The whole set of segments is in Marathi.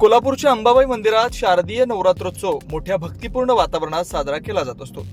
कोल्हापूरच्या अंबाबाई मंदिरात शारदीय नवरात्रोत्सव मोठ्या भक्तिपूर्ण वातावरणात साजरा केला जात असतो.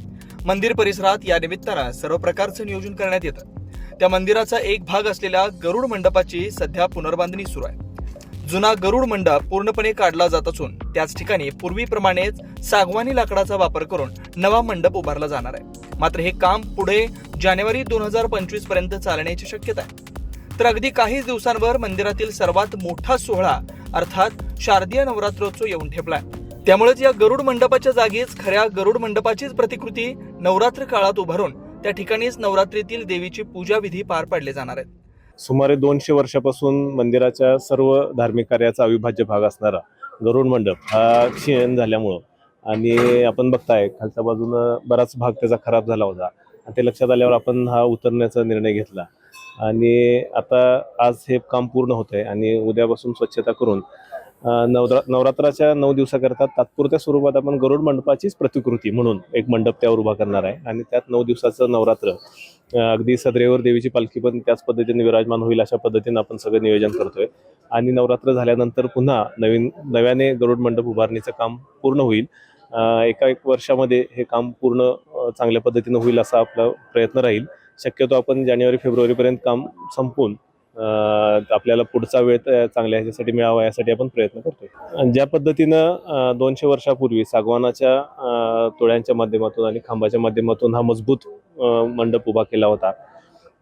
मंदिर परिसरात या निमित्तानं सर्व प्रकारचं नियोजन करण्यात येतं. त्या मंदिराचा एक भाग असलेल्या गरुड मंडपाची सध्या पुनर्बांधणी सुरू आहे. जुना गरुड मंडप पूर्णपणे काढला जात असून त्याच ठिकाणी पूर्वीप्रमाणेच सागवानी लाकडाचा वापर करून नवा मंडप उभारला जाणार आहे. मात्र हे काम पुढे जानेवारी दोन हजार पंचवीसपर्यंत चालण्याची शक्यता आहे. तर अगदी काहीच दिवसांवर मंदिरातील सर्वात मोठा सोहळा अर्थात शारदीय नवरात्रोत्सव येऊन ठेपलाय. त्यामुळेच या गरुड मंडपाच्या जागीच खऱ्या गरुड मंडपाचीच प्रतिकृती नवरात्र काळात उभारून त्या ठिकाणीच नवरात्रीतील देवीची पूजाविधी पार पाडले जाणार आहेत. सुमारे दोनशे वर्षापासून मंदिराच्या सर्व धार्मिक कार्याचा अविभाज्य भाग असणारा गरुड मंडप हा क्षीण झाल्यामुळं आणि आपण बघताय खालच्या बाजूनं बराच भाग त्याचा खराब झाला होता. आणि ते लक्षात आल्यावर आपण हा उतरण्याचा निर्णय घेतला. आणि आता आज हे काम पूर्ण होत आहे आणि उद्यापासून स्वच्छता करून नवरा नवरात्राच्या नऊ दिवसाकरता तात्पुरत्या स्वरूपात आपण गरुड मंडपाचीच प्रतिकृती म्हणून एक मंडप त्यावर उभा करणार आहे. आणि त्यात नऊ दिवसाचं नवरात्र अगदी सदरेवर देवीची पालखी पण त्याच पद्धतीने विराजमान होईल अशा पद्धतीने आपण सगळं नियोजन करतोय. आणि नवरात्र झाल्यानंतर पुन्हा नवीन नव्याने गरुड मंडप उभारणीचं काम पूर्ण होईल. एका एक वर्षामध्ये हे काम पूर्ण चांगल्या पद्धतीनं होईल असा आपला प्रयत्न राहील. शक्यतो आपण जानेवारी फेब्रुवारीपर्यंत काम संपवून आपल्याला पुढचा वेळ चांगल्या ह्याच्यासाठी मिळावा यासाठी आपण प्रयत्न करतो आणि ज्या पद्धतीनं दोनशे वर्षापूर्वी सागवानाच्या तोळ्यांच्या माध्यमातून आणि खांबाच्या माध्यमातून हा मजबूत मंडप उभा केला होता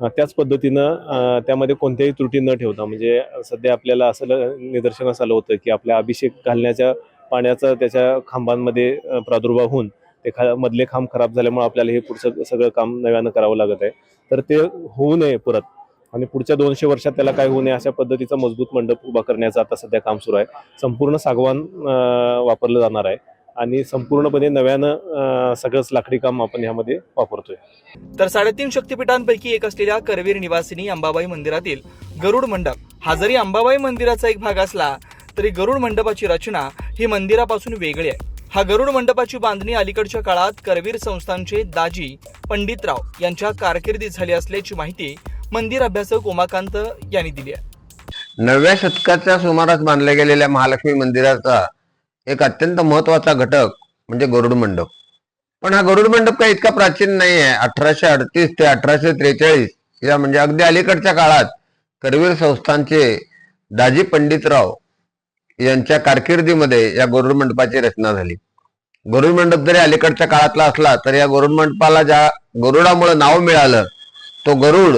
त्याच पद्धतीनं त्यामध्ये कोणत्याही त्रुटी न ठेवता म्हणजे सध्या आपल्याला असं निदर्शनास आलं होतं की आपल्या अभिषेक घालण्याच्या पाण्याचा त्याच्या खांबांमध्ये प्रादुर्भाव होऊन ते खा मधले खांब खराब झाल्यामुळे आपल्याला हे पुढचं सगळं काम नव्यानं करावं लागत आहे. तर ते होऊ नये परत. आणि पुढच्या दोनशे वर्षात त्याला काय होऊ नये अशा पद्धतीचा मजबूत मंडप उभा करण्याचं आता सध्या काम सुरू आहे. संपूर्ण सागवान वापरलं जाणार आहे. आणि संपूर्णपणे नव्यानं सगळंच लाकडी काम आपण ह्यामध्ये वापरतोय. तर साडेतीन शक्तिपीठांपैकी एक असलेल्या करवीर निवासिनी अंबाबाई मंदिरातील गरुड मंडप. हा जरी अंबाबाई मंदिराचा एक भाग असला तरी गरुड मंडपाची रचना ही मंदिरापासून वेगळी आहे. हा गरुड मंडपाची बांधणी अलीकडच्या काळात करवीर संस्थांचे दाजी पंडितराव यांच्या कारकिर्दीत झाली असल्याची माहिती मंदिर अभ्यासक उमाकांत यांनी दिली आहे. नवव्या शतकाच्या सुमारास बांधल्या गेलेल्या महालक्ष्मी मंदिराचा एक अत्यंत महत्त्वाचा घटक म्हणजे गरुड मंडप. पण हा गरुड मंडप काही इतका प्राचीन नाही आहे. अठराशे अडतीस ते अठराशे त्रेचाळीस या म्हणजे अगदी अलीकडच्या काळात करवीर संस्थानचे दाजी पंडितराव यांच्या कारकिर्दीमध्ये या गरुड मंडपाची रचना झाली. गरुड मंडप जरी अलीकडच्या काळातला असला तर या गरुड मंडपाला ज्या गरुडामुळे नाव मिळालं तो गरुड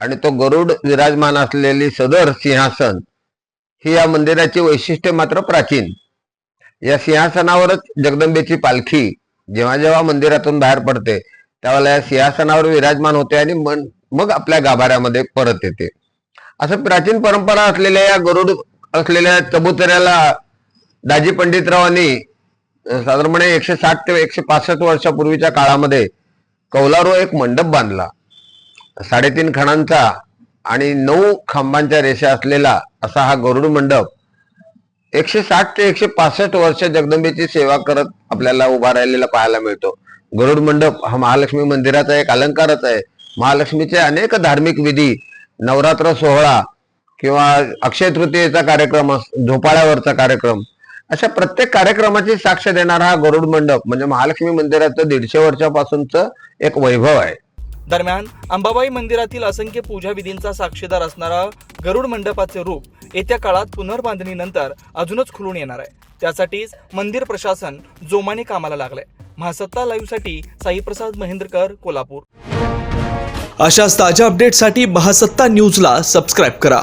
आणि तो गरुड विराजमान असलेली सदर सिंहासन ही या मंदिराची वैशिष्ट्य मात्र प्राचीन. या सिंहासनावरच जगदंबेची पालखी जेव्हा जेव्हा मंदिरातून बाहेर पडते त्यावेळेला या सिंहासनावर विराजमान होते आणि मन मग आपल्या गाभाऱ्यामध्ये परत येते. असं प्राचीन परंपरा असलेल्या या गरुड असलेल्या चबुतऱ्याला दाजी पंडितरावांनी साधारणपणे एकशे साठ ते एकशे पासष्ट वर्षापूर्वीच्या काळामध्ये कौलारो एक मंडप बांधला. साडेतीन खणांचा आणि नऊ खांबांच्या रेषा असलेला असा हा गरुड मंडप एकशे साठ ते एकशे पासष्ट वर्ष जगदंबेची सेवा करत आपल्याला उभा राहिलेला पाहायला मिळतो. गरुड मंडप हा महालक्ष्मी मंदिराचा एक अलंकारच आहे. महालक्ष्मीचे अनेक धार्मिक विधी नवरात्र सोहळा किंवा अक्षय तृतीयेचा कार्यक्रम अस- झोपाळ्यावरचा कार्यक्रम अशा प्रत्येक कार्यक्रमाची साक्ष देणारा हा गरुड मंडप म्हणजे महालक्ष्मी मंदिराचं दीडशे वर्षापासूनच एक वैभव आहे. दरम्यान अंबाबाई मंदिरातील असंख्य पूजा विधींचा साक्षीदार असणारा गरुड मंडपाचे रूप येत्या काळात पुनर्बांधणीनंतर अजूनच खुलून येणार आहे. त्यासाठीच मंदिर प्रशासन जोमाने कामाला लागलंय. महासत्ता लाईव्हसाठी साईप्रसाद महेंद्रकर कोल्हापूर. अशाच ताज्या अपडेटसाठी महासत्ता न्यूजला सबस्क्राईब करा.